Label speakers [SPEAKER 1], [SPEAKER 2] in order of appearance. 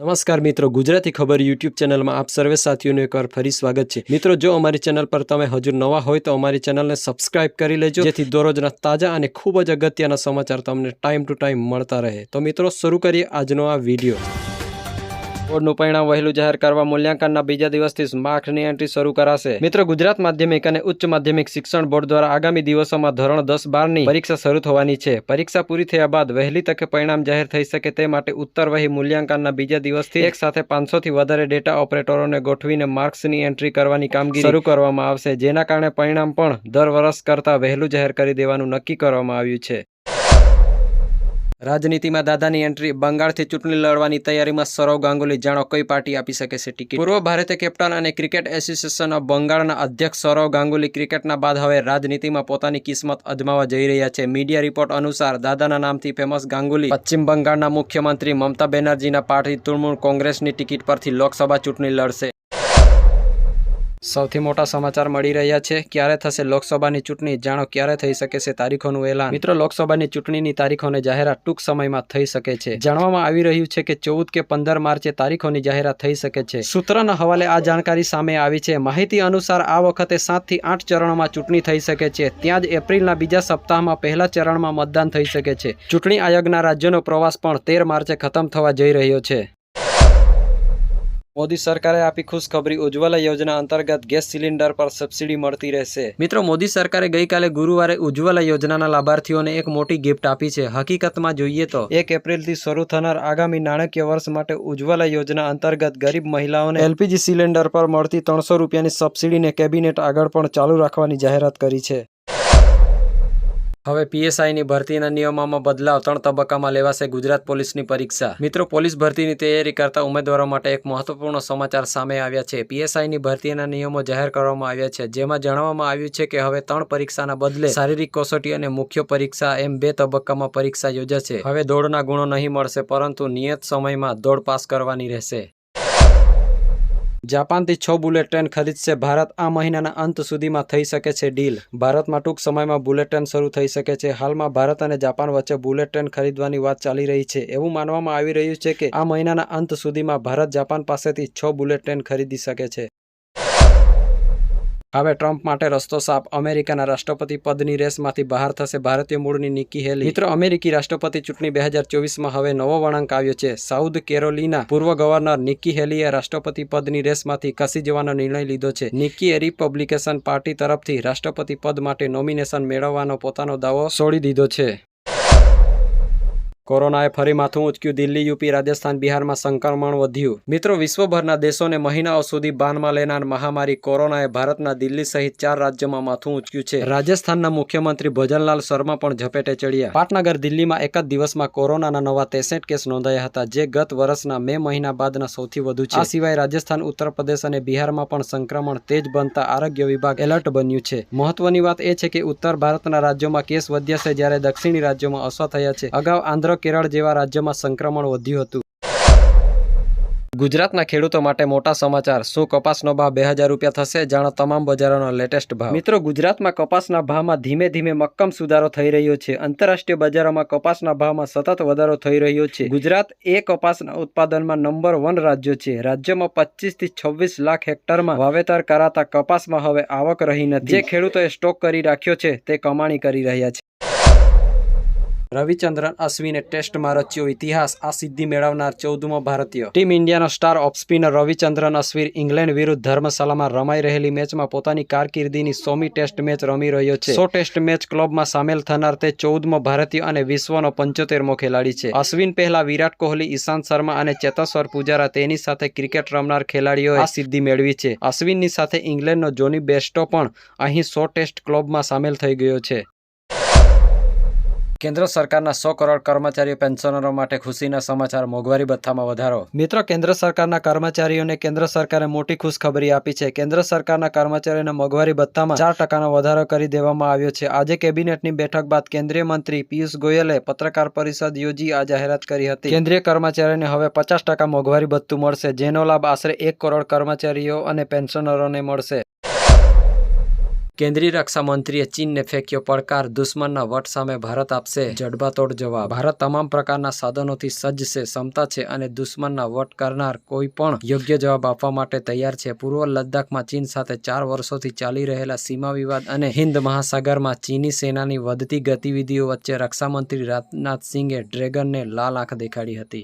[SPEAKER 1] નમસ્કાર મિત્રો, ગુજરાતી ખબર યુટ્યુબ ચેનલમાં આપ સર્વે સાથીઓનું એકવાર ફરી સ્વાગત છે. મિત્રો, જો અમારી ચેનલ પર તમે હજુ નવા હોય તો અમારી ચેનલને સબસ્ક્રાઇબ કરી લેજો, જેથી દરરોજના તાજા અને ખૂબ જ અગત્યના સમાચાર તમને ટાઈમ ટુ ટાઈમ મળતા રહે. તો મિત્રો, શરૂ કરીએ આજનો આ વીડિયો. બોર્ડનું પરિણામ વહેલું જાહેર કરવા મૂલ્યાંકનના બીજા દિવસથી માર્કની એન્ટ્રી શરૂ કરાશે. મિત્રો, ગુજરાત માધ્યમિક અને ઉચ્ચ માધ્યમિક શિક્ષણ બોર્ડ દ્વારા આગામી દિવસોમાં ધોરણ દસ બારની પરીક્ષા શરૂ થવાની છે. પરીક્ષા પૂરી થયા બાદ વહેલી તકે પરિણામ જાહેર થઈ શકે તે માટે ઉત્તર વહી મૂલ્યાંકનના બીજા દિવસથી એક સાથે પાંચસોથી વધારે ડેટા ઓપરેટરોને ગોઠવીને માર્ક્સની એન્ટ્રી કરવાની કામગીરી શરૂ કરવામાં આવશે, જેના કારણે પરિણામ પણ દર વર્ષ કરતાં વહેલું જાહેર કરી દેવાનું નક્કી કરવામાં આવ્યું છે. રાજનીતિમાં દાદાની એન્ટ્રી બંગાળથી ચૂંટણી લડવાની તૈયારીમાં સૌરવ ગાંગુલી જાણો કઈ પાર્ટી આપી શકે છે ટિકિટ? પૂર્વ ભારતીય કેપ્ટન અને ક્રિકેટ એસોસિએશન ઓફ બંગાળના અધ્યક્ષ સૌરવ ગાંગુલી ક્રિકેટના બાદ હવે રાજનીતિમાં પોતાની કિસ્મત અજમાવા જઈ રહ્યા છે. મીડિયા રિપોર્ટ અનુસાર દાદાના નામથી ફેમસ ગાંગુલી, પશ્ચિમ બંગાળના મુખ્યમંત્રી મમતા બેનર્જીના પાર્ટી તૃણમૂળ કોંગ્રેસની ટિકિટ પરથી લોકસભા ચૂંટણી લડશે. સૌથી મોટા સમાચાર મળી રહ્યા છે. ક્યારે થશે લોકસભાની ચૂંટણી? જાણો ક્યારે થઈ શકે છે તારીખોનું એલાન? મિત્રો, લોકસભાની ચૂંટણીની તારીખોની જાહેરાત ટૂંક સમયમાં થઈ શકે છે. જાણવામાં આવી રહ્યું છે કે ચૌદ કે પંદર માર્ચે તારીખોની જાહેરાત થઈ શકે છે. સૂત્રના હવાલે આ જાણકારી સામે આવી છે. માહિતી અનુસાર આ વખતે સાતથી આઠ ચરણોમાં ચૂંટણી થઈ શકે છે. ત્યાં જ એપ્રિલના બીજા સપ્તાહમાં પહેલા ચરણમાં મતદાન થઈ શકે છે. ચૂંટણી આયોગના રાજ્યનો પ્રવાસ પણ તેર માર્ચે ખતમ થવા જઈ રહ્યો છે. મોદી સરકારે આપી ખુશખબરી ઉજ્જવલા યોજના અંતર્ગત ગેસ સિલિન્ડર પર સબસિડી મળતી રહેશે. મિત્રો મોદી સરકારે ગઈકાલે ગુરુવારે ઉજ્જવલા યોજનાના લાભાર્થીઓને એક મોટી ગિફ્ટ આપી છે. હકીકતમાં જોઈએ તો એક એપ્રિલથી શરૂ થનાર આગામી નાણાકીય વર્ષ માટે ઉજ્જવલા યોજના અંતર્ગત ગરીબ મહિલાઓને એલપીજી સિલિન્ડર પર મળતી ત્રણસો રૂપિયાની સબસિડીને કેબિનેટ આગળ પણ ચાલુ રાખવાની જાહેરાત કરી છે. હવે પીએસઆઈની ભરતીના નિયમોમાં બદલાવ ત્રણ તબક્કામાં લેવાશે ગુજરાત પોલીસની પરીક્ષા. મિત્રો, પોલીસ ભરતીની તૈયારી કરતા ઉમેદવારો માટે એક મહત્વપૂર્ણ સમાચાર સામે આવ્યા છે. પીએસઆઈની ભરતીના નિયમો જાહેર કરવામાં આવ્યા છે, જેમાં જણાવવામાં આવ્યું છે કે હવે ત્રણ પરીક્ષાના બદલે શારીરિક કસોટી અને મુખ્ય પરીક્ષા એમ બે તબક્કામાં પરીક્ષા યોજાશે. હવે દોડના ગુણો નહીં મળશે, પરંતુ નિયત સમયમાં દોડ પાસ કરવાની રહેશે. જાપાનથી છ બુલેટ ટ્રેન ખરીદશે. ભારત આ મહિનાના અંત સુધીમાં થઈ શકે છે ડીલ. ભારતમાં ટૂંક સમયમાં બુલેટ ટ્રેન શરૂ થઈ શકે છે. હાલમાં ભારત અને જાપાન વચ્ચે બુલેટ ટ્રેન ખરીદવાની વાત ચાલી રહી છે. એવું માનવામાં આવી રહ્યું છે કે આ મહિનાના અંત સુધીમાં ભારત જાપાન પાસેથી છ બુલેટ ટ્રેન ખરીદી શકે છે. હવે ટ્રમ્પ માટે રસ્તો સાફ. અમેરિકાના રાષ્ટ્રપતિ પદની રેસમાંથી બહાર થશે ભારતીય મૂળની નિકી હેલી. મિત્રો, અમેરિકી રાષ્ટ્રપતિ ચૂંટણી બે હજાર ચોવીસમાં હવે નવો વળાંક આવ્યો છે. સાઉથ કેરોલિના પૂર્વ ગવર્નર નિકી હેલીએ રાષ્ટ્રપતિ પદની રેસમાંથી ખસી જવાનો નિર્ણય લીધો છે. નિકીએ રિપબ્લિકેશન પાર્ટી તરફથી રાષ્ટ્રપતિ પદ માટે નોમિનેશન મેળવવાનો પોતાનો દાવો છોડી દીધો છે. કોરોનાએ ફરી માથું ઉચક્યું દિલ્હી, યુપી, રાજસ્થાન, બિહારમાં સંક્રમણ વધ્યું. મિત્રો, વિશ્વભરના દેશોને મહિનાઓ સુધી બાનમાં લેનાર મહામારી કોરોનાએ ભારતના દિલ્હી સહિત ચાર રાજ્યોમાં માથું ઉચક્યું છે. રાજસ્થાનના મુખ્યમંત્રી ભજનલાલ શર્મા પણ ઝપેટે ચડ્યા. પાટનગર, દિલ્હીમાં એક જ દિવસમાં કોરોનાના નવા ત્રેસઠ કેસ નોંધાયા હતા, જે ગત વર્ષના મે મહિના બાદના સૌથી વધુ છે. આ સિવાય રાજસ્થાન, ઉત્તર પ્રદેશ અને બિહારમાં પણ સંક્રમણ તેજ બનતા આરોગ્ય વિભાગ એલર્ટ બન્યું છે. મહત્વની વાત એ છે કે ઉત્તર ભારતના રાજ્યોમાં કેસ વધ્યા છે, જ્યારે દક્ષિણી રાજ્યોમાં અસર થયા છે. અગાઉ આંધ્ર કેરળ જેવા રાજ્યમાં સંક્રમણ વધ્યું હતું. ગુજરાતના ખેડૂતો માટે મોટા સમાચાર. શું કપાસનો ભાવ બે હજાર રૂપિયા થશે? જાણો તમામ બજારોનો લેટેસ્ટ ભાવ. મિત્રો, ગુજરાતમાં કપાસના ભાવમાં ધીમે ધીમે મક્કમ સુધારો થઈ રહ્યો છે. આંતરરાષ્ટ્રીય બજારોમાં કપાસના ભાવમાં સતત વધારો થઈ રહ્યો છે. ગુજરાત એ કપાસના ઉત્પાદનમાં નંબર વન રાજ્ય છે. રાજ્યમાં પચીસથી છવ્વીસ લાખ હેક્ટરમાં વાવેતર કરાતા કપાસમાં હવે આવક રહી નથી. જે ખેડૂતોએ સ્ટોક કરી રાખ્યો છે, તે કમાણી કરી રહ્યા છે. રવિચંદ્રન અશ્વિને ટેસ્ટમાં રચ્યો ઇતિહાસ. આ સિદ્ધિ મેળવનાર ચૌદમો ભારતીય team ઇન્ડિયાનો star off spinner Ravichandran Ashwin England વિરુદ્ધ ધર્મશાલામાં રમાઈ રહેલી મેચમાં પોતાની કારકિર્દીની સોમી ટેસ્ટ મેચ રમી રહ્યો છે. સો ટેસ્ટ મેચ ક્લબમાં સામેલ થનાર તે ચૌદમો ભારતીય અને વિશ્વનો પંચોતેરમો ખેલાડી છે. અશ્વિન પહેલા વિરાટ કોહલી, ઈશાંત શર્મા અને ચેતેશ્વર પુજારા તેની સાથે ક્રિકેટ રમનાર ખેલાડીઓએ આ સિદ્ધિ મેળવી છે. અશ્વિનની સાથે ઇંગ્લેન્ડનો જોની બેસ્ટો પણ અહીં સો ટેસ્ટ ક્લબમાં સામેલ થઈ ગયો છે. કેન્દ્ર સરકારના સો કરોડ કર્મચારીઓ પેન્શનરો માટે ખુશીના સમાચાર, મોંઘવારી ભથ્થામાં વધારો. મિત્રો, કેન્દ્ર સરકારના કર્મચારીઓને કેન્દ્ર સરકારે મોટી ખુશખબરી આપી છે. કેન્દ્ર સરકારના કર્મચારીઓને મોંઘવારી ભથ્થામાં ચાર ટકાનો વધારો કરી દેવામાં આવ્યો છે. આજે કેબિનેટની બેઠક બાદ કેન્દ્રીય મંત્રી પિયુષ ગોયલે પત્રકાર પરિષદ યોજી આ જાહેરાત કરી હતી. કેન્દ્રીય કર્મચારીઓને હવે પચાસ ટકા મોંઘવારી ભથ્થું મળશે, જેનો લાભ આશરે એક કરોડ કર્મચારીઓ અને પેન્શનરોને મળશે. કેન્દ્રીય રક્ષામંત્રીએ ચીનને ફેંક્યો પડકાર, દુશ્મનના વટ સામે ભારત આપશે જડબાતોડ જવાબ. ભારત તમામ પ્રકારના સાધનોથી સજ્જ છે, ક્ષમતા છે અને દુશ્મનના વટ કરનાર કોઈ પણ યોગ્ય જવાબ આપવા માટે તૈયાર છે. પૂર્વ લદ્દાખમાં ચીન સાથે ચાર વર્ષોથી ચાલી રહેલા સીમા વિવાદ અને હિન્દ મહાસાગરમાં ચીની સેનાની વધતી ગતિવિધિઓ વચ્ચે રક્ષામંત્રી રાજનાથ સિંહે ડ્રેગનને લાલ આંખ દેખાડી હતી.